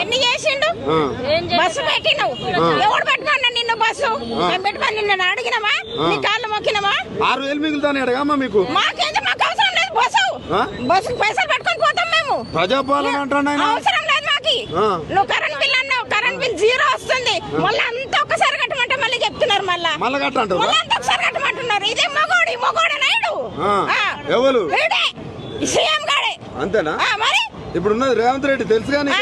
ఎన్ని చేసిండు? బస్సు పెట్టినవు ఎవడు పెట్టుకున్నా నిన్ను బస్సు? పెట్టుకొని నిన్ను అడిగినామా నీ కాళ్ళు మొక్కినామా ఆరు వేలు మిగులుతానే అడగమ్మా మీకు. మాకేంది? మాకు అవసరం లేదు బస్సు? బస్సు పైసలు పెట్టుకొని పోతాం మేము. ప్రజాపాలన అంటాడు ఆయన. అవసరం లేదు మాకి. నువ్వు కరెంట్ బిల్ అన్నావు. కరెంట్ బిల్ జీరో వస్తుంది. మళ్ళీ అంతా ఒక్కసారి కట్టమంటే మళ్ళీ చెప్తున్నారు మళ్ళా. మళ్ళా కట్ట అంటారా మళ్ళీ అంతా ఒకసారి కట్టమంటున్నారు. ఇదే మగోడి మగోడు ఆ. ఎవరు? సీఎం గాడే. అంతేనా? మరి? ఇప్పుడు ఉన్నది రేవంత్ రెడ్డి తెలుసు కానీ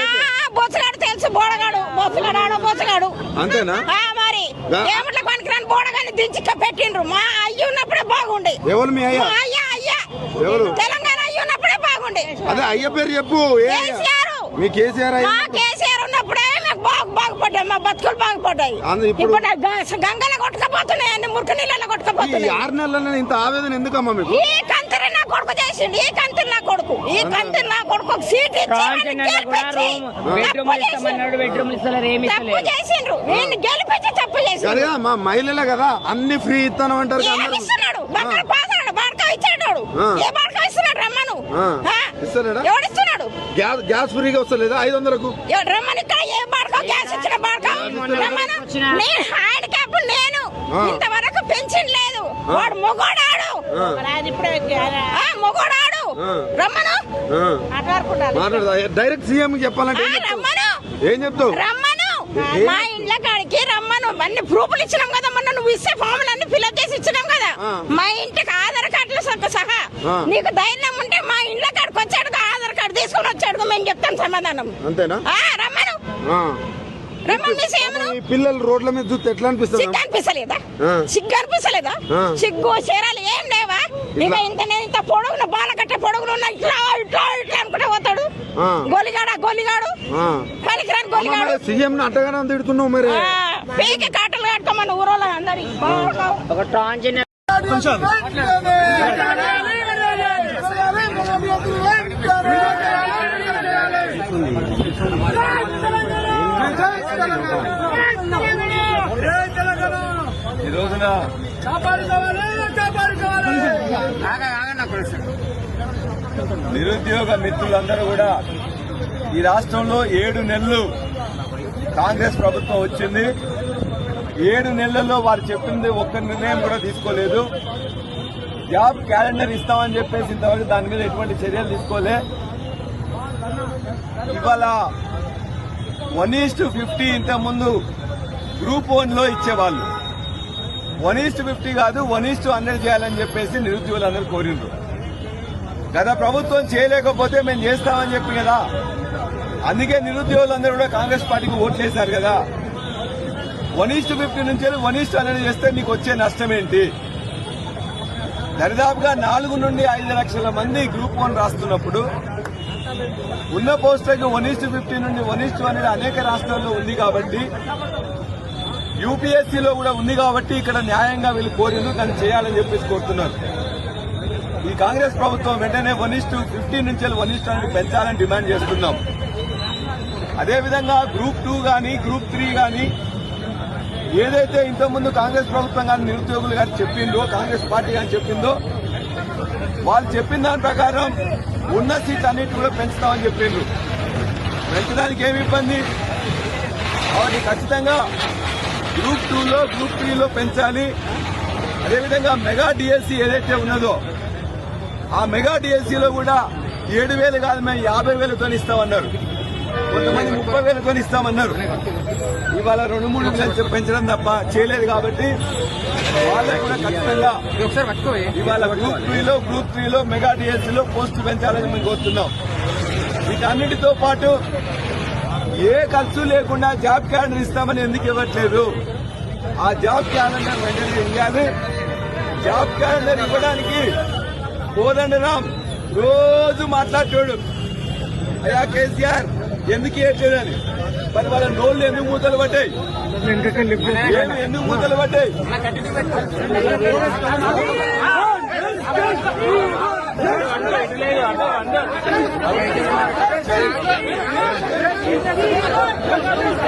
బొచ్చగాడు తెలుసు బోడగాడు. బొచ్చగాడు బొచ్చగాడు అంతేనా? మరి. ఏమిట్ల పనికిరాని బోడగాని దించి పెట్టిండ్రు? మా అయ్యి ఉన్నప్పుడే బాగుండే. ఎవరు మీ అయ్యా? అయ్యా అయ్యా. ఎవరు? తెలంగాణ అయ్యి ఉన్నప్పుడే బాగుండే. అదే అయ్య పేరు చెప్పు? కేసీఆర్. మీ కేసీఆర్ కేసీఆర్ ఉన్నప్పుడే మేము బాగు బాగుపడ్డాయి మా బతుకులు బాగుపడ్డాయి. ఇప్పుడు- గంగలో కొట్టుకపోతున్నాయి అన్ని మురికి నీళ్ళలో ఈ ఆరు నెలల ఇంత ఆవేదన ఎందుకమ్మా మీకు? ఈ కంతరి నా కొడుకు చేసిండు ఈ కంతరి నా కొడుకు. ఈ కంతరి నా కొడుకు సీట్ ఇచ్చి కావాల్సిన కూడా గెలిపించి రూమ్ బెడ్రూమ్ తప్పు ఇస్తామన్నాడు బెడ్రూమ్ ఇస్తలేరు ఏమి తప్పు ఇస్తలేరు. చేసిండ్రు. నేను గెలిపించి తప్పు చేసిండ్రు సరిగా మా మహిళలే కదా అన్ని ఫ్రీ ఇస్తాను అంటారు కదా ఏం అందరూ ఇస్తున్నాడు బాడక ఇచ్చాడు. ఆ. ఏ బాడక ఇస్తున్నాడు? రమ్మను. ఆ. ఆ? ఇస్తున్నాడా? ఎవడు ఇస్తున్నాడు గ్యాస్ గ్యాస్ ఫ్రీగా వస్తలేదా? ఐదు వందలకు. ఎవడు రమ్మని ఇక్కడ ఏ బాడక? గ్యాస్ ఇచ్చిన బాడక? రమ్మను. వచ్చిన- నేను హ్యాండిక్యాప్ నేను. ఆ. ఇంతవరకు పెన్షన్ లేదు. వాడు మొగోడాడు. ఆ, ఆ, మొగోడాడు. రమ్మను. డైరెక్ట్ సీఎం చెప్పాలంటే? రమ్మను. ఏం చెప్తావు? రమ్మను. మా ఇండ్ల కాడికి రమ్మను. అన్ని ప్రూఫ్లు ఇచ్చినాం కదా మొన్న. నువ్వు ఇస్తే ఫామ్లు అన్ని ఫిల్అప్ చేసి ఇచ్చినాం కదా. మా ఇంటికి ఆధార్ కార్డులు సహా. నీకు ధైర్యం ఉంటే మా ఇండ్ల కాడికి వచ్చాడు ఆధార్ కార్డు తీసుకొని వచ్చాడు మేము చెప్తాం సమాధానం. అంతేనా? ఆ, రమ్మను. పిల్లలు రోడ్ల మీద చూస్తే ఎట్లా అనిపిస్తుంది? సిగ్గు అనిపిస్తలేదా. సిగ్గు అనిపిస్తలేదా. సిగ్గు చీరాలు ఏం లేవా? ఇక ఇంతనే ఇంత పొడవున బాల కట్టే పొడవులు ఉన్న ఇట్లా ఇట్లా ఇట్లా అనుకుంటే పోతాడు. గోలిగాడా గోలిగాడు. ఆ. పనికిరాని గోలిగాడు. సీఎం అంటగానే తిడుతున్నావు మరి. పీకి కాటలు కట్టుకోమని ఊరోళ్ళ అందరి. ఒక ట్రాన్స్జెండర్ ఈ రోజున నిరుద్యోగ మిత్రులందరూ కూడా ఈ రాష్ట్రంలో ఏడు నెలలు కాంగ్రెస్ ప్రభుత్వం వచ్చింది. ఏడు నెలల్లో వారు చెప్పింది ఒక్క నిర్ణయం కూడా తీసుకోలేదు. జాబ్ క్యాలెండర్ ఇస్తామని చెప్పేసి ఇంతవరకు దాని మీద ఎటువంటి చర్యలు తీసుకోలే. ఇవాళ వన్ ఈస్ టు ఫిఫ్టీ ఇంతకుముందు గ్రూప్ వన్లో ఇచ్చేవాళ్ళు. వన్ ఈస్ టు ఫిఫ్టీ కాదు వన్ ఈస్ టు హండ్రెడ్ చేయాలని చెప్పేసి నిరుద్యోగులందరూ కోరిండ్రు గత ప్రభుత్వం చేయలేకపోతే మేము చేస్తామని చెప్పి కదా. అందుకే నిరుద్యోగులందరూ కూడా కాంగ్రెస్ పార్టీకి ఓట్లేశారు కదా. వన్ ఈస్ టు ఫిఫ్టీ నుంచి వన్ ఈస్ టు హండ్రెడ్ చేస్తే నీకు వచ్చే నష్టం ఏంటి దరిదాపుగా నాలుగు నుండి ఐదు లక్షల మంది గ్రూప్ వన్ రాస్తున్నప్పుడు ఉన్న పోస్టులకు వన్ ఈస్ టు ఫిఫ్టీ నుండి వన్ ఈస్ టు అనేది అనేక రాష్ట్రాల్లో ఉంది కాబట్టి యూపీఎస్సీలో కూడా ఉంది కాబట్టి ఇక్కడ న్యాయంగా వీళ్ళు కోరిండ్రు దాన్ని చేయాలని చెప్పేసి కోరుతున్నారు. ఈ కాంగ్రెస్ ప్రభుత్వం వెంటనే వన్ ఇస్టు ఫిఫ్టీన్ నుంచి వన్ ఇస్టు పెంచాలని డిమాండ్ చేస్తున్నాం. అదేవిధంగా గ్రూప్ టూ కానీ గ్రూప్ త్రీ కానీ ఏదైతే ఇంతకుముందు కాంగ్రెస్ ప్రభుత్వం కానీ నిరుద్యోగులు కానీ చెప్పిందో కాంగ్రెస్ పార్టీ కానీ చెప్పిందో వాళ్ళు చెప్పిన దాని ప్రకారం ఉన్న సీట్ అన్నిటి కూడా పెంచుతామని చెప్పిండ్రు. పెంచడానికి ఏమి ఇబ్బంది? కాబట్టి ఖచ్చితంగా గ్రూప్ టూలో గ్రూప్ త్రీలో పెంచాలి. అదేవిధంగా మెగా డిఎస్సీ ఏదైతే ఉన్నదో ఆ మెగా డిఎస్సీలో కూడా ఏడు వేలు కాదు మేము యాభై వేలతో ఇస్తామన్నారు కొంతమంది ముప్పై వేలతో ఇస్తామన్నారు ఇవాళ రెండు మూడు వేలు పెంచడం తప్ప చేయలేదు కాబట్టి వాళ్ళకు కూడా ఖచ్చితంగా ఇవాళ గ్రూప్ త్రీలో గ్రూప్ త్రీలో మెగా డిఎస్సీలో పోస్ట్ పెంచాలని మేము కోరుతున్నాం. వీటన్నిటితో పాటు ఏ ఖర్చు లేకుండా జాబ్ క్యాలెండర్ ఇస్తామని ఎందుకు ఇవ్వట్లేదు? ఆ జాబ్ క్యాలెండర్ వెంటనే ఇవ్వాలి. జాబ్ క్యాలెండర్ ఇవ్వడానికి కోదండరాం రోజు మాట్లాడేవాడు అయ్యా కేసీఆర్ ఎందుకు ఇవ్వట్లేదని? మరి వాళ్ళ నోళ్ళు ఎందుకు మూతలు పడ్డాయి? ఎందుకు మూతలు పడ్డాయి?